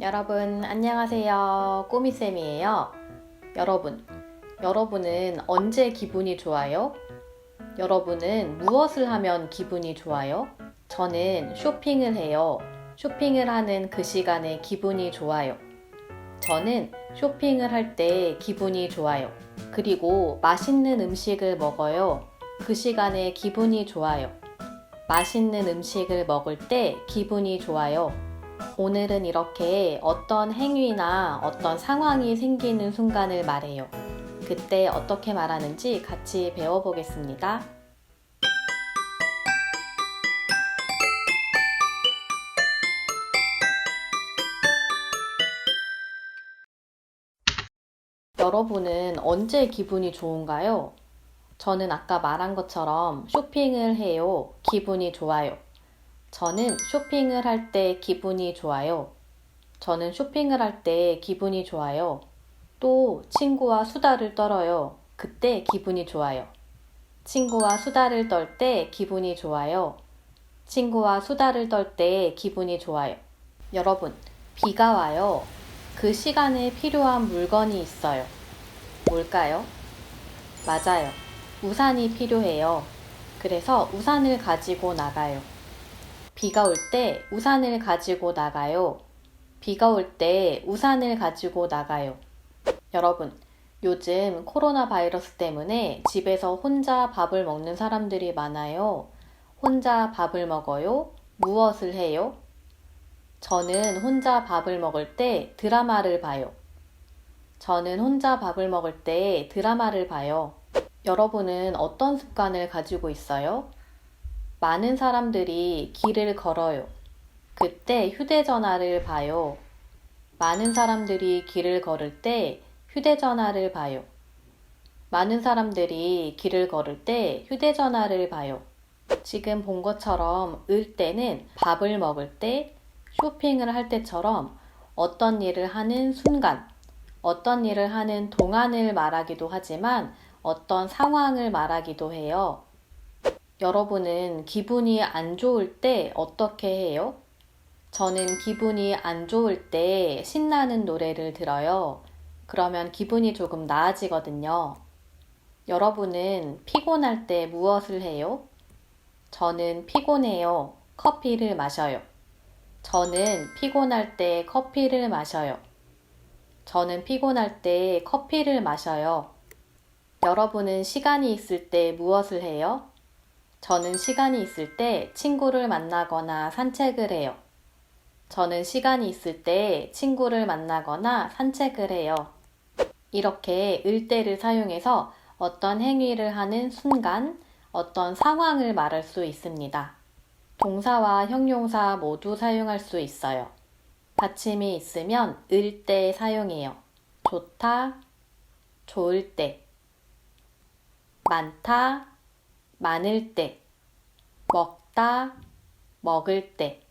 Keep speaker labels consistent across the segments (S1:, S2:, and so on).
S1: 여러분, 안녕하세요. 꼬미쌤이에요. 여러분, 여러분은 언제 기분이 좋아요? 여러분은 무엇을 하면 기분이 좋아요? 저는 쇼핑을 해요. 쇼핑을 하는 그 시간에 기분이 좋아요. 저는 쇼핑을 할 때 기분이 좋아요. 그리고 맛있는 음식을 먹어요. 그 시간에 기분이 좋아요. 맛있는 음식을 먹을 때 기분이 좋아요. 오늘은 이렇게 어떤 행위나 어떤 상황이 생기는 순간을 말해요. 그때 어떻게 말하는지 같이 배워보겠습니다. 여러분은 언제 기분이 좋은가요? 저는 아까 말한 것처럼 쇼핑을 해요. 기분이 좋아요. 저는 쇼핑을 할 때 기분이 좋아요. 저는 쇼핑을 할 때 기분이 좋아요. 또 친구와 수다를 떨어요. 그때 기분이 좋아요. 친구와 수다를 떨 때 기분이 좋아요. 친구와 수다를 떨 때 기분이 좋아요. 여러분, 비가 와요. 그 시간에 필요한 물건이 있어요. 뭘까요? 맞아요. 우산이 필요해요. 그래서 우산을 가지고 나가요. 비가 올 때 우산을 가지고 나가요. 비가 올 때 우산을 가지고 나가요. 여러분, 요즘 코로나 바이러스 때문에 집에서 혼자 밥을 먹는 사람들이 많아요. 혼자 밥을 먹어요? 무엇을 해요? 저는 혼자 밥을 먹을 때 드라마를 봐요. 저는 혼자 밥을 먹을 때 드라마를 봐요. 여러분은 어떤 습관을 가지고 있어요? 많은 사람들이 길을 걸어요. 그때 휴대전화를 봐요. 많은 사람들이 길을 걸을 때 휴대전화를 봐요. 많은 사람들이 길을 걸을 때 휴대전화를 봐요. 지금 본 것처럼 을 때는 밥을 먹을 때, 쇼핑을 할 때처럼 어떤 일을 하는 순간, 어떤 일을 하는 동안을 말하기도 하지만 어떤 상황을 말하기도 해요. 여러분은 기분이 안 좋을 때 어떻게 해요? 저는 기분이 안 좋을 때 신나는 노래를 들어요. 그러면 기분이 조금 나아지거든요. 여러분은 피곤할 때 무엇을 해요? 저는 피곤해요. 커피를 마셔요. 저는 피곤할 때 커피를 마셔요. 저는 피곤할 때 커피를 마셔요. 여러분은 시간이 있을 때 무엇을 해요? 저는 시간이 있을 때 친구를 만나거나 산책을 해요. 저는 시간이 있을 때 친구를 만나거나 산책을 해요. 이렇게 을대를 사용해서 어떤 행위를 하는 순간, 어떤 상황을 말할 수 있습니다. 동사와 형용사 모두 사용할 수 있어요. 받침이 있으면 을 때 사용해요. 좋다, 좋을 때. 많다, 많을 때. 먹다, 먹을 때.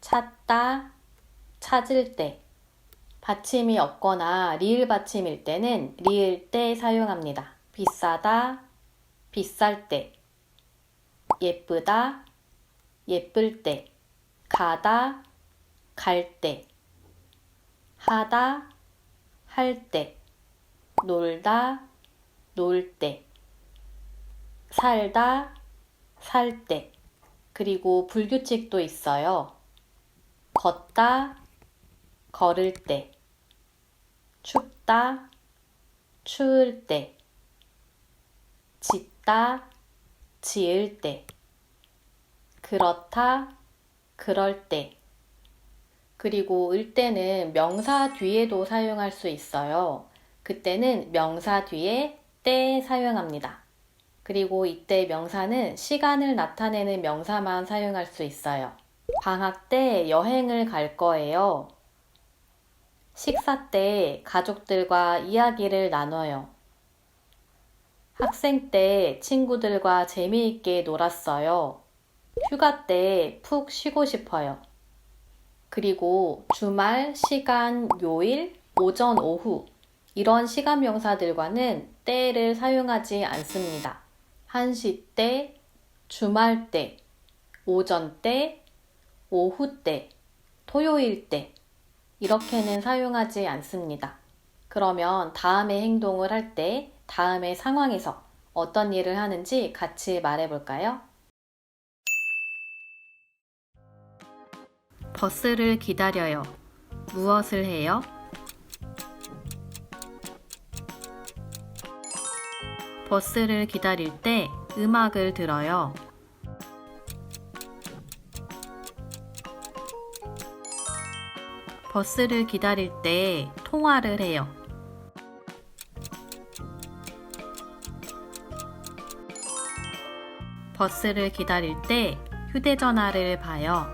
S1: 찾다, 찾을 때. 받침이 없거나 리을 받침일 때는 리을 때 사용합니다. 비싸다, 비쌀 때. 예쁘다, 예쁠 때. 가다, 갈 때. 하다, 할 때. 놀다, 놀 때. 살다, 살 때. 그리고 불규칙도 있어요. 걷다, 걸을 때. 춥다, 추울 때. 짓다, 지을 때. 그렇다, 그럴 때. 그리고 을 때는 명사 뒤에도 사용할 수 있어요. 그때는 명사 뒤에 때 사용합니다. 그리고 이때 명사는 시간을 나타내는 명사만 사용할 수 있어요. 방학 때 여행을 갈 거예요. 식사 때 가족들과 이야기를 나눠요. 학생 때 친구들과 재미있게 놀았어요. 휴가 때 푹 쉬고 싶어요. 그리고 주말, 시간, 요일, 오전, 오후 이런 시간 명사들과는 때를 사용하지 않습니다. 한시 때, 주말 때, 오전 때, 오후 때, 토요일 때 이렇게는 사용하지 않습니다. 그러면 다음의 행동을 할 때 다음의 상황에서 어떤 일을 하는지 같이 말해 볼까요? 버스를 기다려요. 무엇을 해요? 버스를 기다릴 때 음악을 들어요. 버스를 기다릴 때 통화를 해요. 버스를 기다릴 때 휴대전화를 봐요.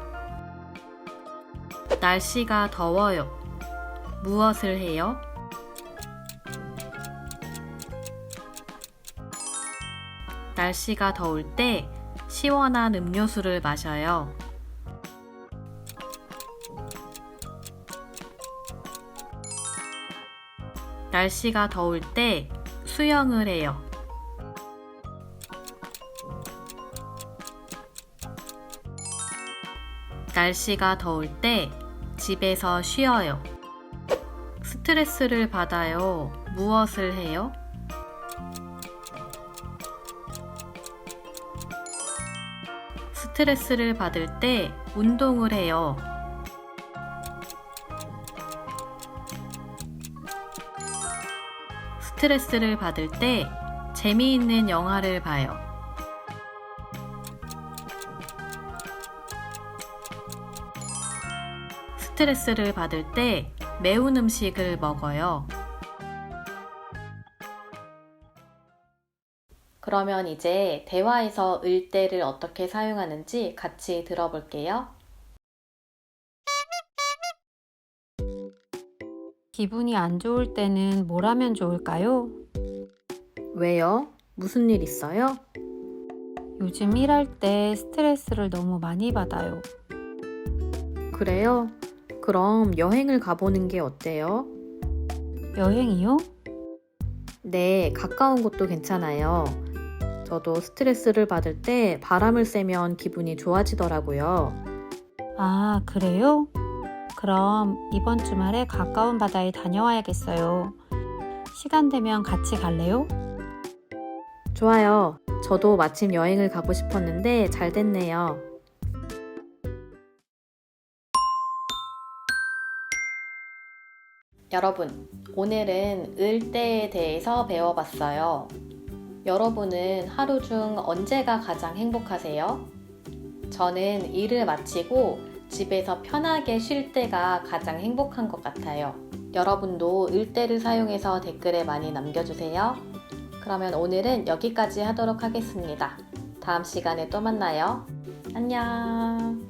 S1: 날씨가 더워요. 무엇을 해요? 날씨가 더울 때 시원한 음료수를 마셔요. 날씨가 더울 때 수영을 해요. 날씨가 더울 때 집에서 쉬어요. 스트레스를 받아요. 무엇을 해요? 스트레스를 받을 때 운동을 해요. 스트레스를 받을 때 재미있는 영화를 봐요. 스트레스를 받을 때 매운 음식을 먹어요. 그러면 이제 대화에서 을대를 어떻게 사용하는지 같이 들어볼게요.
S2: 기분이 안 좋을 때는 뭘 하면 좋을까요?
S1: 왜요? 무슨 일 있어요?
S2: 요즘 일할 때 스트레스를 너무 많이 받아요.
S1: 그래요? 그럼 여행을 가보는 게 어때요?
S2: 여행이요?
S1: 네, 가까운 곳도 괜찮아요. 저도 스트레스를 받을 때 바람을 쐬면 기분이 좋아지더라고요.
S2: 아, 그래요? 그럼 이번 주말에 가까운 바다에 다녀와야겠어요. 시간 되면 같이 갈래요?
S1: 좋아요. 저도 마침 여행을 가고 싶었는데 잘 됐네요. 여러분, 오늘은 을대에 대해서 배워봤어요. 여러분은 하루 중 언제가 가장 행복하세요? 저는 일을 마치고 집에서 편하게 쉴 때가 가장 행복한 것 같아요. 여러분도 을대를 사용해서 댓글에 많이 남겨주세요. 그러면 오늘은 여기까지 하도록 하겠습니다. 다음 시간에 또 만나요. 안녕.